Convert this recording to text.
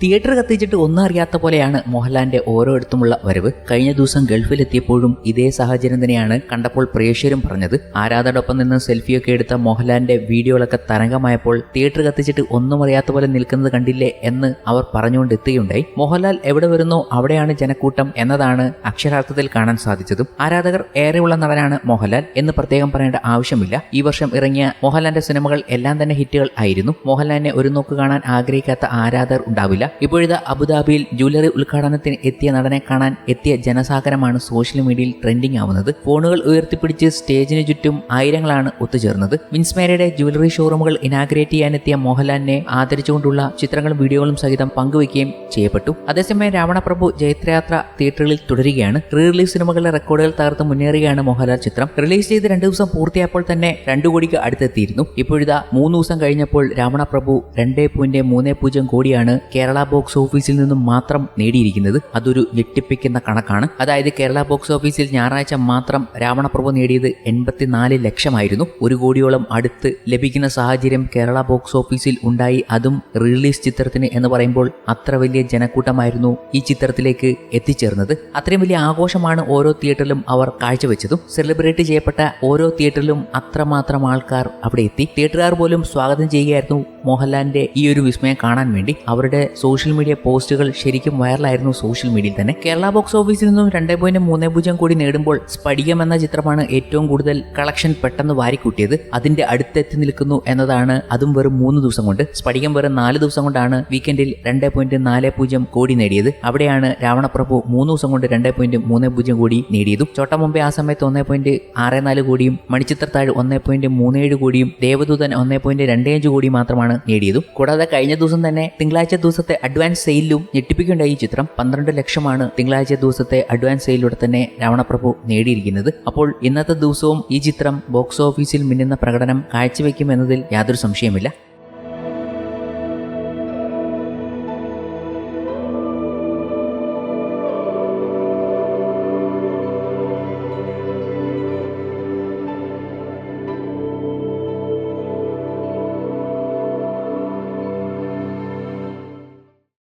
Theatre കത്തിച്ചിട്ട് ഒന്നും അറിയാത്ത പോലെയാണ് മോഹൻലാലിന്റെ ഓരോയിടത്തുമുള്ള വരവ്. കഴിഞ്ഞ ദിവസം ഗൾഫിലെത്തിയപ്പോഴും ഇതേ സാഹചര്യം തന്നെയാണ് കണ്ടപ്പോൾ പ്രേക്ഷകരും പറഞ്ഞത്. ആരാധകരോടൊപ്പം നിന്ന് സെൽഫിയൊക്കെ എടുത്ത മോഹൻലാലിന്റെ വീഡിയോകളൊക്കെ തരംഗമായപ്പോൾ തിയേറ്റർ കത്തിച്ചിട്ട് ഒന്നും അറിയാത്ത പോലെ നിൽക്കുന്നത് കണ്ടില്ലേ എന്ന് അവർ പറഞ്ഞുകൊണ്ട് എത്തുകയുണ്ടായി മോഹൻലാൽ എവിടെ വരുന്നോ അവിടെയാണ് ജനക്കൂട്ടം എന്നതാണ് അക്ഷരാർത്ഥത്തിൽ കാണാൻ സാധിച്ചതും. ആരാധകർ ഏറെയുള്ള നടനാണ് മോഹൻലാൽ എന്ന് പ്രത്യേകം പറയേണ്ട ആവശ്യമില്ല. ഈ വർഷം ഇറങ്ങിയ മോഹൻലാലിന്റെ സിനിമകൾ എല്ലാം തന്നെ ഹിറ്റുകൾ ആയിരുന്നു. മോഹൻലാലിനെ ഒരു നോക്ക് കാണാൻ ആഗ്രഹിക്കാത്ത ആരാധകർ ഉണ്ടാവില്ല. ഇപ്പോഴത്തെ അബുദാബിയിൽ ജ്വല്ലറി ഉദ്ഘാടനത്തിന് എത്തിയ നടനെ കാണാൻ എത്തിയ ജനസാഗരമാണ് സോഷ്യൽ മീഡിയയിൽ ട്രെൻഡിംഗ് ആവുന്നത്. ഫോണുകൾ ഉയർത്തിപ്പിടിച്ച് സ്റ്റേജിന് ചുറ്റും ആയിരങ്ങളാണ് ഒത്തുചേർന്നത്. വിൻസ്മേരയുടെ ജ്വല്ലറി ഷോറൂമുകൾ ഇനാഗ്രേറ്റ് ചെയ്യാനെത്തിയ മോഹൻലാലിനെ ആദരിച്ചുകൊണ്ടുള്ള ചിത്രങ്ങളും വീഡിയോകളും സഹിതം പങ്കുവയ്ക്കുകയും ചെയ്യപ്പെട്ടു. അതേസമയം രാവണപ്രഭു ജൈത്രയാത്ര തിയേറ്ററുകളിൽ തുടരുകയാണ്. റീ റിലീസ് സിനിമകളുടെ റെക്കോർഡുകൾ തകർത്ത് മുന്നേറുകയാണ് മോഹൻലാൽ ചിത്രം. റിലീസ് ചെയ്ത് രണ്ട് ദിവസം പൂർത്തിയായപ്പോൾ തന്നെ രണ്ടു കോടിക്ക് അടുത്തെത്തിയിരുന്നു. ഇപ്പോഴിതാ മൂന്ന് ദിവസം കഴിഞ്ഞപ്പോൾ രാവണപ്രഭു രണ്ടേ പോയിന്റ് മൂന്ന് പൂജ്യം കോടിയാണ് കേരള ബോക്സ് ഓഫീസിൽ നിന്നും മാത്രം നേടിയിരിക്കുന്നത് അതൊരു ഞെട്ടിപ്പിക്കുന്ന കണക്കാണ്. അതായത് കേരള ബോക്സ് ഓഫീസിൽ ഞായറാഴ്ച മാത്രം രാവണപ്രഭു നേടിയത് എൺപത്തിനാല് ലക്ഷമായിരുന്നു. ഒരു കോടിയോളം അടുത്ത് ലഭിക്കുന്ന സാഹചര്യം കേരള ബോക്സ് ഓഫീസിൽ ഉണ്ടായി. അതും റിലീസ് ചിത്രത്തിന് എന്ന് പറയുമ്പോൾ അത്ര വലിയ ജനക്കൂട്ടമായിരുന്നു ഈ ചിത്രത്തിലേക്ക് എത്തിച്ചേർന്നത്. അത്രയും വലിയ ആഘോഷമാണ് ഓരോ തിയേറ്ററിലും അവർ കാഴ്ചവെച്ചതും. സെലിബ്രേറ്റ് ചെയ്യപ്പെട്ട ഓരോ തിയേറ്ററിലും അത്രമാത്രം ആൾക്കാർ അവിടെ എത്തി. തിയേറ്ററുകാർ പോലും സ്വാഗതം ചെയ്യുകയായിരുന്നു മോഹൻലാലിന്റെ ഈ ഒരു വിസ്മയം കാണാൻ വേണ്ടി. അവരുടെ സോഷ്യൽ മീഡിയ പോസ്റ്റുകൾ ശരിക്കും വൈറലായിരുന്നു സോഷ്യൽ മീഡിയയിൽ തന്നെ. കേരള ബോക്സ് ഓഫീസിൽ നിന്നും രണ്ട് പോയിന്റ് മൂന്ന് പൂജ്യം കോടി നേടുമ്പോൾ സ്പടികം എന്ന ചിത്രമാണ് ഏറ്റവും കൂടുതൽ കളക്ഷൻ പെട്ടെന്ന് വാരിക്കൂട്ടിയത് അതിന്റെ അടുത്തെത്തി നിൽക്കുന്നു എന്നതാണ് അതും വെറും മൂന്ന് ദിവസം കൊണ്ട്. സ്പടികം വെറും നാല് ദിവസം കൊണ്ടാണ് വീക്കെൻഡിൽ രണ്ട് പോയിന്റ് നാല് പൂജ്യം കോടി നേടിയത്. അവിടെയാണ് രാവണപ്രഭു മൂന്ന് ദിവസം കൊണ്ട് രണ്ട് പോയിന്റ് മൂന്ന് പൂജ്യം കോടി നേടിയതും. ചോട്ട മുമ്പേ ആ സമയത്ത് ഒന്ന് പോയിന്റ് ആറ് നാല് കോടിയും മണിച്ചിത്രത്താഴ് ഒന്ന് പോയിന്റ് മൂന്ന് ഏഴ് കോടിയും ദേവദൂതൻ ഒന്ന് പോയിന്റ് രണ്ട് അഞ്ച് കോടി മാത്രമാണ് നേടിയതും. കൂടാതെ കഴിഞ്ഞ ദിവസം തന്നെ തിങ്കളാഴ്ച ദിവസത്തെ അഡ്വാൻസ് സെയിലും ഞെട്ടിപ്പിക്കേണ്ട ഈ ചിത്രം പന്ത്രണ്ട് ലക്ഷമാണ് തിങ്കളാഴ്ച ദിവസത്തെ അഡ്വാൻസ് സെയിലൂടെ തന്നെ രാവണപ്രഭു നേടിയിരിക്കുന്നത്. അപ്പോൾ ഇന്നത്തെ ദിവസവും ഈ ചിത്രം ബോക്സ് ഓഫീസിൽ മിന്നുന്ന പ്രകടനം കാഴ്ചവെക്കുമെന്നതിൽ യാതൊരു സംശയമില്ല